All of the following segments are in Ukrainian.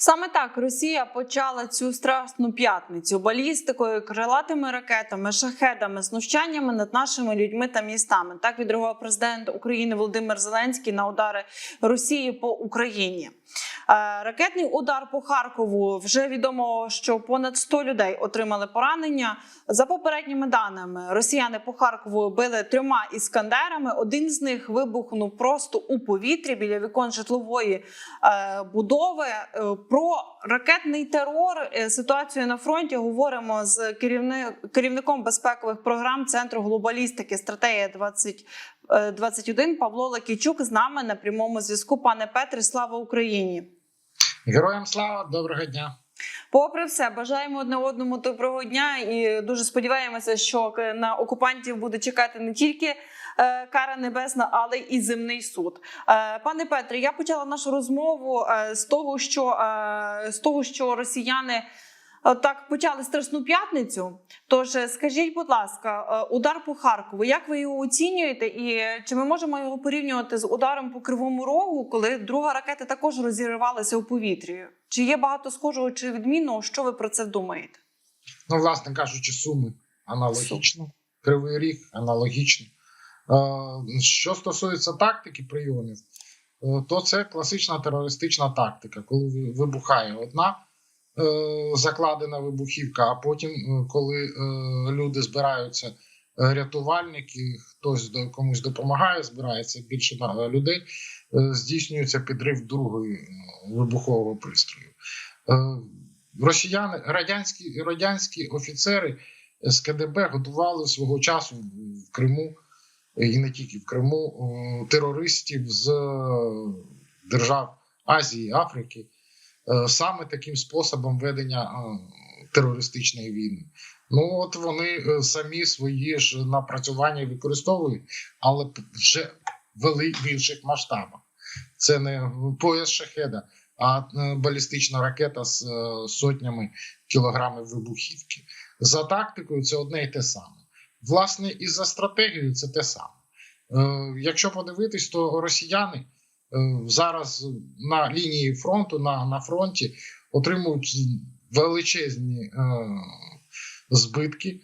Саме так Росія почала цю страшну п'ятницю балістикою, крилатими ракетами, шахедами, знущаннями над нашими людьми та містами. Так відреагував президент України Володимир Зеленський на удари Росії по Україні. Е, Ракетний удар по Харкову вже відомо, що понад 100 людей отримали поранення. За попередніми даними, росіяни по Харкову били трьома іскандерами. Один з них вибухнув просто у повітрі біля вікон житлової е, будови. Е, Про ракетний терор ситуацію на фронті говоримо з керівни- керівником безпекових програм Центру глобалістики стратегія 20 е, 21 Павло Лакійчук з нами на прямому зв'язку. Пане Петре, слава Україні! Героям слава, доброго дня. Попри все, бажаємо одне одному доброго дня і дуже сподіваємося, що на окупантів буде чекати не тільки е, кара небесна, але і земний суд. Е, Пане Петре, я почала нашу розмову е, з того, що з того, що росіяни. Е, Так почали страшну п'ятницю. Тож е, скажіть, будь ласка, е, удар по Харкову, як ви його оцінюєте, і чи ми можемо його порівнювати з ударом по Кривому Рогу, коли друга ракета також розірвалася у повітрі? Чи є багато схожого чи відмінного? Що ви про це думаєте? Ну, власне кажучи, суми аналогічно, кривий ріг аналогічно. Що стосується тактики прийомів, то це класична терористична тактика, коли ви- вибухає одна закладена вибухівка, а потім, е, коли е, люди збираються, е, рятувальники, хтось комусь допомагає, збирається більше людей, е, здійснюється підрив другої е, вибухового пристрою. Е, Росіяни, радянські, радянські офіцери з КДБ готували свого часу в Криму е, і не тільки в Криму е, терористів з е, держав Азії, Африки, е, саме таким способом ведення е, терористичної війни. Ну от вони е, самі свої ж напрацювання використовують, але вже вели в інших масштабах. Це не пояс шахеда, а е, балістична ракета з е, сотнями кілограмів вибухівки. За тактикою це одне і те саме. Власне, і за стратегією це те саме. Е, Якщо подивитись, то росіяни е, зараз на лінії фронту, на, на фронті отримують величезні е, збитки, е,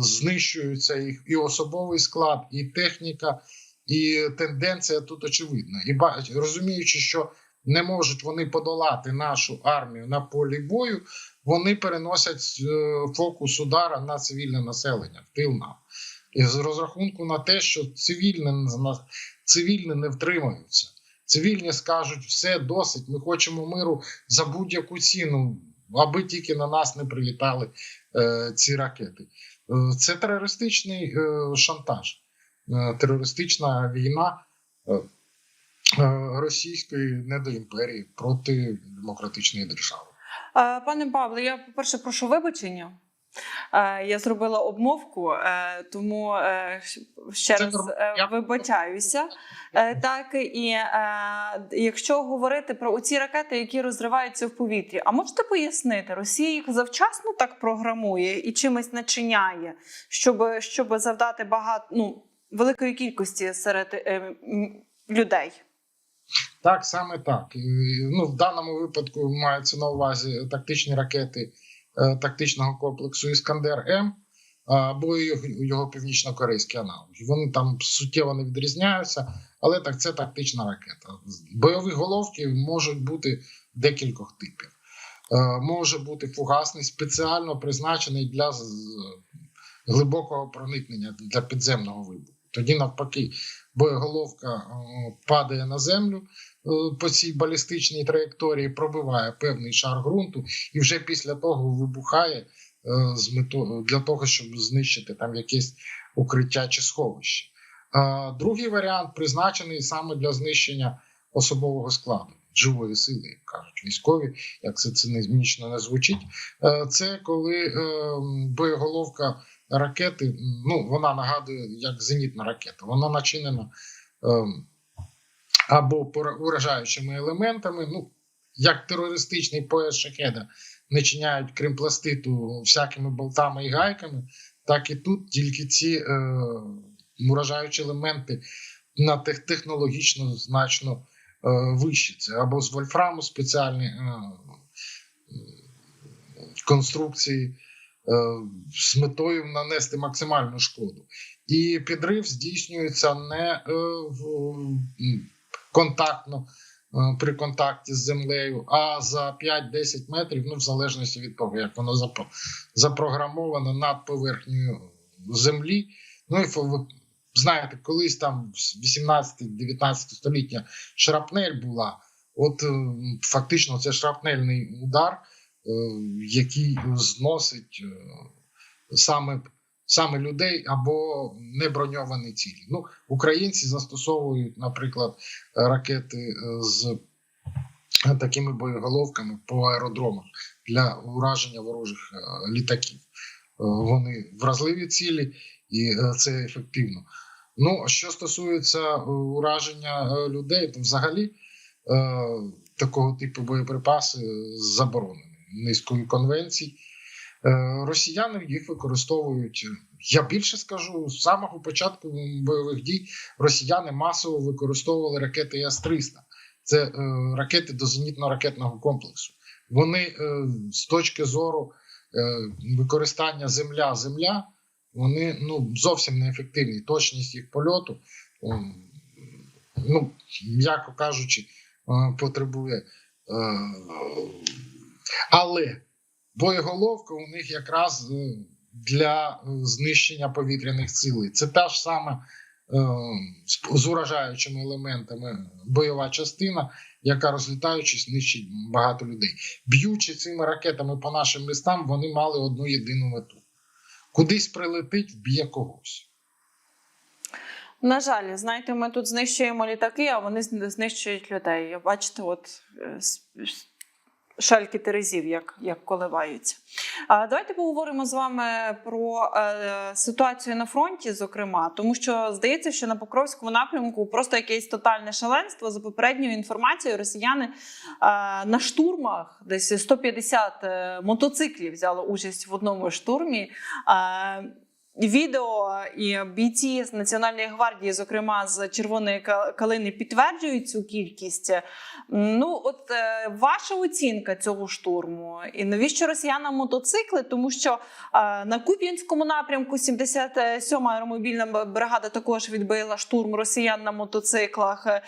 знищується їх і особовий склад, і техніка, і тенденція тут очевидна. І розуміючи, що не можуть вони подолати нашу армію на полі бою, вони переносять е, фокус удара на цивільне населення в тил нам. З розрахунку на те, що цивільне, цивільне не втримаються. Цивільні скажуть, все досить, ми хочемо миру за будь-яку ціну, аби тільки на нас не прилітали е, ці ракети. Е, це терористичний е, шантаж, е, терористична війна е, е, російської недоімперії проти демократичної держави. Е, Пане Павле, я по-перше прошу вибачення. Е, Я зробила обмовку, е, тому е, ще раз вибачаюся. Так і якщо говорити про оці ракети, які розриваються в повітрі, а можете пояснити, Росія їх завчасно так програмує і чимось начиняє, щоб, щоб завдати багато ну, великої кількості серед людей. Так, саме так. Ну, в даному випадку маються на увазі тактичні ракети тактичного комплексу Іскандер М або його, північно-корейські аналоги. Вони там суттєво не відрізняються, але так це тактична ракета. Бойові головки можуть бути декількох типів. Е, Може бути фугасний, спеціально призначений для глибокого проникнення для підземного вибуху. Тоді, навпаки, боєголовка е, падає на землю е, по цій балістичній траєкторії, пробиває певний шар ґрунту, і вже після того вибухає е, з метою для того, щоб знищити там якесь укриття чи сховище. Е, Другий варіант призначений саме для знищення особового складу. Живої сили, як кажуть військові, як це цинічно не звучить. Е, Це коли е, боєголовка ракети, ну вона нагадує як зенітна ракета. Вона начинена ем, або уражаючими елементами. Ну, як терористичний пояс шахеда начиняють крім пластиту всякими болтами і гайками, так і тут тільки ці е, уражаючі елементи на тех- технологічно значно вищі. Це або з вольфраму спеціальні е, конструкції е, з метою нанести максимальну шкоду. І підрив здійснюється не е, в, контактно е, при контакті з землею, а за 5-10 метрів, ну в залежності від того, як воно запро- запрограмовано над поверхнею землі. Ну і знаєте, колись там в 18-19 століття шрапнель була. От е, фактично це шрапнельний удар, е, який зносить саме, саме людей або неброньовані цілі. Ну, українці застосовують, наприклад, ракети е, з такими боєголовками по аеродромах для ураження ворожих е, літаків. Е, Вони вразливі цілі, і е, це ефективно. Ну, що стосується е, ураження е, людей, то взагалі е, такого типу боєприпаси заборонені низкою конвенцій. Е, Росіяни їх використовують. Я більше скажу, з самого початку бойових дій росіяни масово використовували ракети С-300. Це е, ракети до зенітно-ракетного комплексу. Вони е, з точки зору е, використання земля-земля, вони ну, зовсім неефективні. Точність їх польоту, м, ну, м'яко кажучи, е, потребує. Е, але боєголовка у них якраз е, для е, знищення повітряних цілей. Це та ж сама е, з- уражаючими елементами бойова частина, яка розлітаючись, нищить багато людей. Б'ючи цими ракетами по нашим містам, вони мали одну єдину мету: кудись прилетить, вб'є когось. На жаль, знаєте, ми тут знищуємо літаки, а вони знищують людей. Бачите, от шальки терезів, як, як коливаються. А давайте поговоримо з вами про е, ситуацію на фронті, зокрема, тому що здається, що на Покровському напрямку просто якесь тотальне шаленство. За попередньою інформацією, росіяни е, на штурмах десь 150 е, мотоциклів взяли участь в одному штурмі. Е, Відео і бійці з Національної гвардії, зокрема з Червоної калини, підтверджують цю кількість. Ну, от е, ваша оцінка цього штурму, і навіщо росіянам мотоцикли? Тому що е, на Куп'янському напрямку 77-ма аеромобільна бригада також відбила штурм росіян на мотоциклах. Е,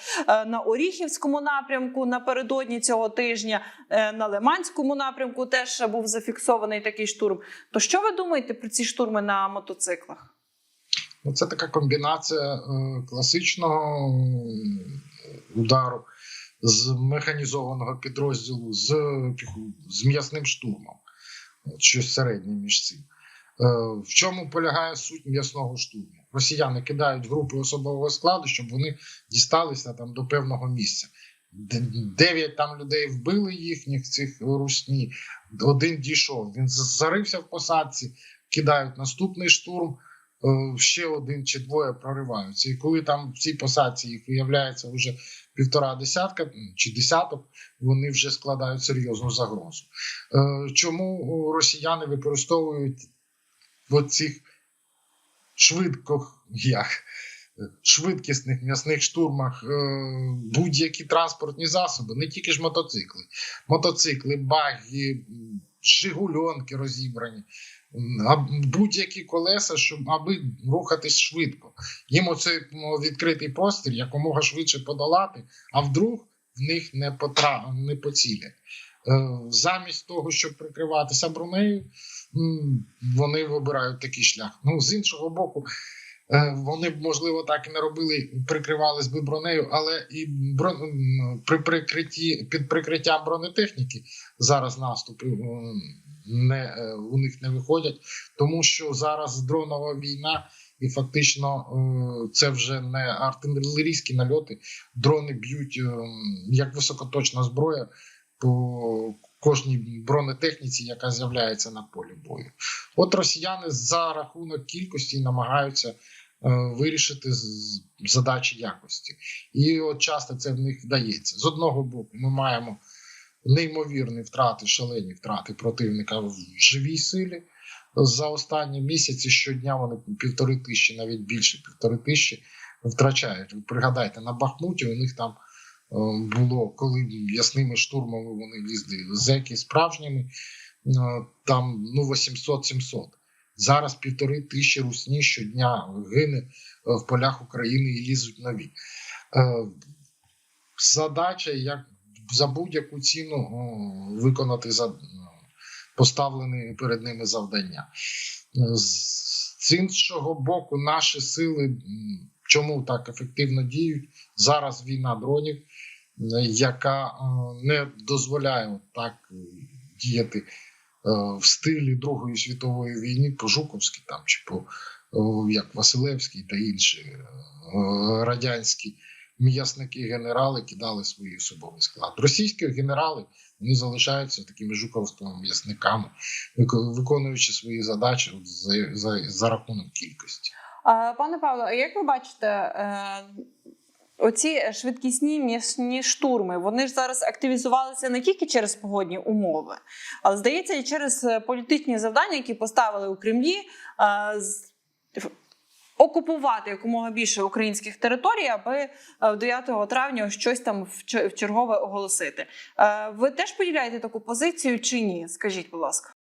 на Оріхівському напрямку напередодні цього тижня, на Лиманському напрямку теж був зафіксований такий штурм. То що ви думаєте про ці штурми на мотоциклах? Ну, це така комбінація е, класичного удару з механізованого підрозділу з, з м'ясним штурмом. Щось середнє між цим. Е, в чому полягає суть м'ясного штурму? Росіяни кидають групи особового складу, щоб вони дісталися там до певного місця. Дев'ять там людей вбили їхніх цих русні. Один дійшов. Він зарився в посадці, кидають наступний штурм. е, Ще один чи двоє прориваються. І коли там в цій посадці їх виявляється вже півтора десятка чи десяток, вони вже складають серйозну загрозу. Е, Чому росіяни використовують в цих швидко як швидкісних м'ясних штурмах е, будь-які транспортні засоби, не тільки ж мотоцикли, мотоцикли, баги, м, жигульонки розібрані, будь-які колеса, щоб аби рухатись швидко. Їм оцей ну, відкритий простір якомога швидше подолати, а вдруг в них не потра... не поцілять. Е, Замість того, щоб прикриватися бронею, вони вибирають такий шлях. Ну, з іншого боку, е, вони б, можливо, так і не робили, прикривались би бронею, але і бро... м, при прикритті під прикриттям бронетехніки зараз наступи м, не, е, у них не виходять, тому що зараз дронова війна, і фактично е, це вже не артилерійські нальоти. Дрони б'ють е, як високоточна зброя по кожній бронетехніці, яка з'являється на полі бою. От росіяни за рахунок кількості намагаються вирішити задачі якості. І от часто це в них вдається. З одного боку, ми маємо неймовірні втрати, шалені втрати противника в живій силі. За останні місяці щодня вони півтори тисячі, навіть більше півтори тисячі втрачають. Ви пригадайте, на Бахмуті у них там було, коли ясними штурмами вони лізли зеки справжніми, е, там ну 800-700. Зараз півтори тисячі русні щодня гине е, в полях України і лізуть нові. Е, Задача як за будь-яку ціну виконати за е, поставлені перед ними завдання. Е, З іншого боку, наші сили чому так ефективно діють? Зараз війна дронів, е, яка е, не дозволяє так е, діяти е, в стилі Другої світової війни по Жуковськи там чи по як Василевський та інші е, радянські м'ясники генерали кидали свої особовий склад. Російські генерали вони залишаються такими жуковськими м'ясниками, виконуючи свої задачі за, за, за рахунок кількості. А, Пане Павло, а як ви бачите, е, оці швидкісні м'ясні штурми, вони ж зараз активізувалися не тільки через погодні умови, але здається, і через е, політичні завдання, які поставили у Кремлі. Е, Окупувати якомога більше українських територій, аби е, 9 травня щось там в чергове оголосити. Е, Ви теж поділяєте таку позицію чи ні? Скажіть, будь ласка.